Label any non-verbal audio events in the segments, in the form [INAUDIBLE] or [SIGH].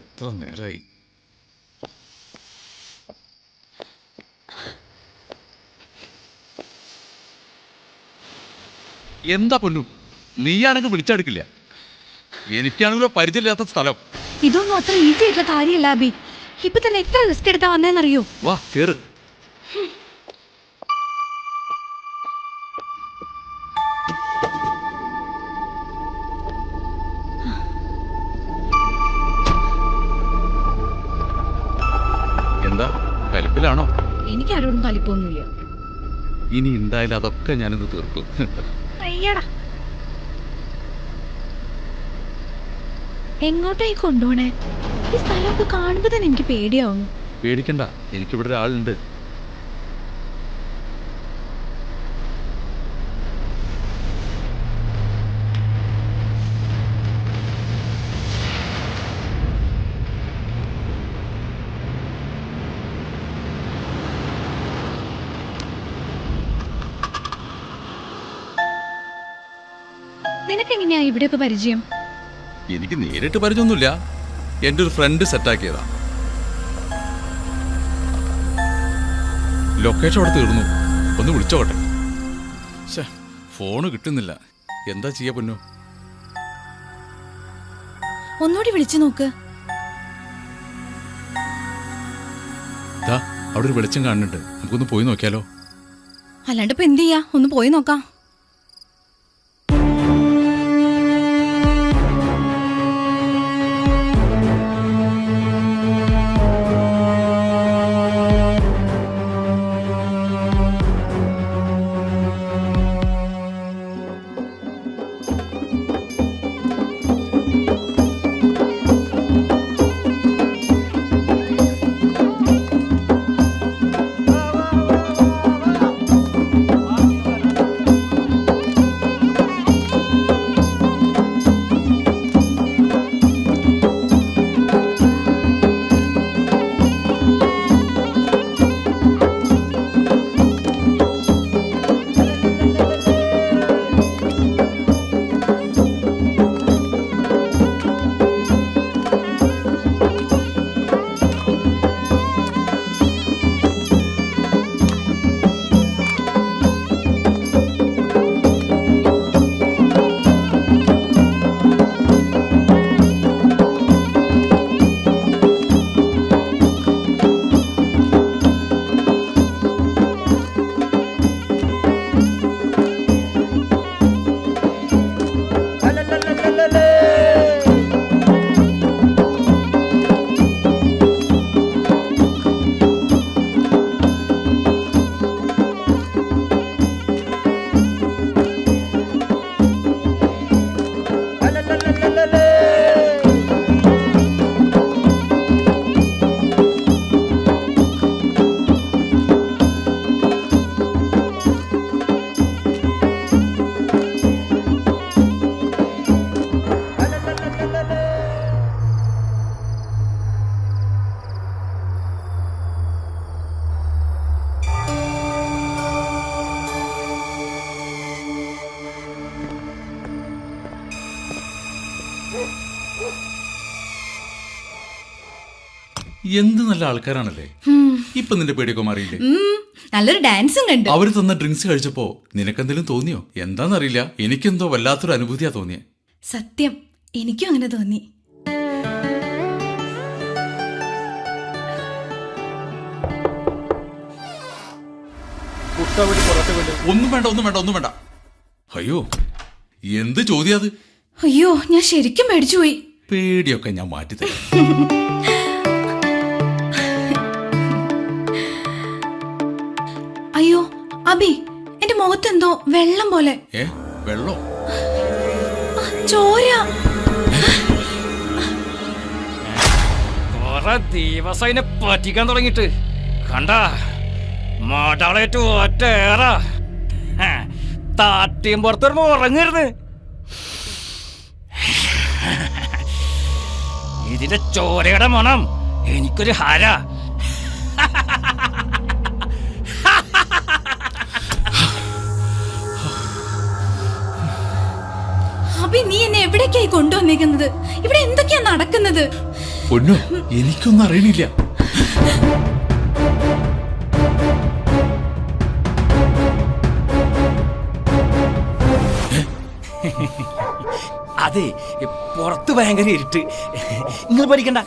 എത്ര നേരമായി എന്താ പൊന്നു? നീയാണെങ്കിൽ വിളിച്ചെടുക്കില്ല. എനിക്കാണെങ്കിലോ പരിചയമില്ലാത്ത സ്ഥലം. ഇതൊന്നും അത്ര ഈസി ആയിട്ടുള്ള കാര്യമല്ല അബി. ഇപ്പൊ തന്നെ എത്ര റിസ്ക് എടുത്താ വന്നേന്നറിയോ? വാ കേറ്. എനിക്ക് ആരോടും കലിപ്പൊന്നുമില്ല ഇനി എന്തായാലും അതൊക്കെ ഞാനിന്ന് തീർക്കും. അയ്യടാ. എങ്ങോട്ടായി കൊണ്ടുപോണേ? ഈ സ്ഥലമൊക്കെ കാണുമ്പോ തന്നെ എനിക്ക് പേടിയാവുന്നു പേടിക്കണ്ട. എനിക്കിവിടെ ഒരാളുണ്ട്. നിനക്കെങ്ങനെയാ ഇവിടെയൊക്കെ പരിചയം? എനിക്ക് നേരിട്ട് പരിചയമൊന്നുമില്ല. എന്റെ ഒരു ഫ്രണ്ട് സെറ്റാക്കിയതാ ലൊക്കേഷൻ അവിടെ തീർന്നു. ഒന്ന് വിളിച്ചോട്ടെ. ശ്ശേ, ഫോണ് കിട്ടുന്നില്ല. എന്താ ചെയ്യാ പൊന്നു? ഒന്നുകൂടി വിളിച്ചു നോക്ക്. ദാ അവിടെ ഒരു വെളിച്ചം കാണുന്നുണ്ട്. നമുക്കൊന്ന് പോയി നോക്കിയാലോ? അല്ലാണ്ട് ഇപ്പൊ എന്ത് ചെയ്യാ? ഒന്ന് പോയി നോക്കാം. എന്ത് നല്ല ആൾക്കാരാണല്ലേ? ഇപ്പൊ നിന്റെ പേടിയൊക്കെ മാറിയില്ലേ നല്ലൊരു ഡാൻസും കണ്ടു. അവർ തന്ന ഡ്രിങ്ക്സ് കഴിച്ചപ്പോ നിനക്കെന്തെങ്കിലും തോന്നിയോ? എന്താന്നറിയില്ല. എനിക്കെന്തോ വല്ലാത്തൊരു അനുഭൂതിയാ തോന്നിയ. സത്യം എനിക്കും അങ്ങനെ തോന്നി. ഒന്നും വേണ്ട ഒന്നും വേണ്ട ഒന്നും വേണ്ട. അയ്യോ എന്ത് ചോദ്യം അത്? അയ്യോ ഞാൻ ശരിക്കും പേടിച്ചുപോയി പേടിയൊക്കെ ഞാൻ മാറ്റി മാറ്റിത്തരാം. [LAUGHS] അബി എന്റെ മുഖത്ത് എന്തോ വെള്ളം പോലെ. വെള്ളോ? ചോര. കൊറേ ദിവസം അതിനെ പറ്റിക്കാൻ തുടങ്ങിട്ട് കണ്ട? മടാളേറ്റ് ഒറ്റേറ താട്ടിയും പുറത്തൊരു ഉറങ്ങരുത്. ഇതിന്റെ ചോരയുടെ മണം എനിക്കൊരു ഹര. അബി കൊണ്ടുവന്നിരിക്കുന്നത് കൊണ്ടുവന്നേക്കുന്നത്? ഇവിടെ എന്തൊക്കെയാ നടക്കുന്നത്? പൊന്നു എനിക്കൊന്നും അറിയണില്ല. അതെ പുറത്ത് ഭയങ്കര ഇരുട്ട്. നിങ്ങൾ പഠിക്കണ്ട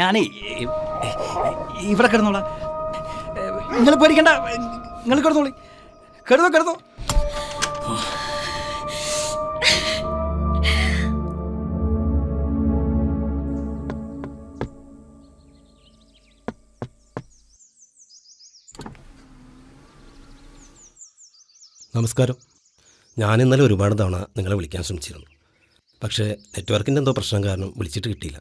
ഞാനേ ഇവിടെ കിടന്നോളാം. നിങ്ങൾ പഠിക്കണ്ട നിങ്ങൾ കിടന്നോളി. കിടന്നോ കിടന്നോ. നമസ്കാരം. ഞാൻ ഇന്നലെ ഒരുപാട് തവണ നിങ്ങളെ വിളിക്കാൻ ശ്രമിച്ചിരുന്നു. പക്ഷേ നെറ്റ്വർക്കിന്റെ എന്തോ പ്രശ്നം കാരണം വിളിച്ചിട്ട് കിട്ടിയില്ല.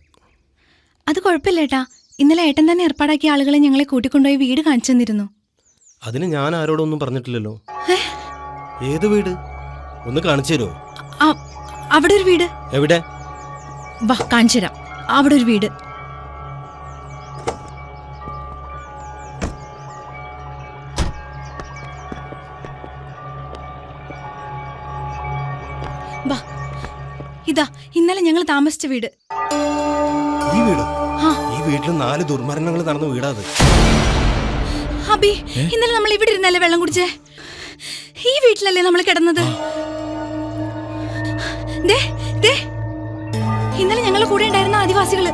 അത് കുഴപ്പമില്ല ഏട്ടാ. ഇന്നലെ ഏട്ടൻ തന്നെ ഏർപ്പാടാക്കിയ ആളുകളെ ഞങ്ങളെ കൂട്ടിക്കൊണ്ടുപോയി വീട് കാണിച്ചു തന്നിരുന്നു. അതിന് ഞാൻ ആരോടൊന്നും പറഞ്ഞിട്ടില്ലല്ലോ. ഏത് വീട്? ഒന്ന് കാണിച്ചു തരുമോ അവിടെ ഒരു വീട്. എവിടെ? വാ കാണിച്ചു തരാം. അവിടെ ഒരു വീട്. ഇതാ ഇന്നലെ ഞങ്ങൾ താമസിച്ച വീട്. ഈ വീട്. ഈ വീട്ടിൽ നാല് ദുർമരണങ്ങൾ നടന്ന വീടാ അത്. അബി ഇന്നലെ നമ്മൾ ഇവിടെ ഇരുന്നല്ലേ വെള്ളം കുടിച്ചേ? ഈ വീട്ടിലല്ലേ നമ്മൾ കിടന്നത്? ദേ ദേ. ഇന്നലെ ഞങ്ങളുടെ കൂടെ ഉണ്ടായിരുന്ന ആദിവാസികൾ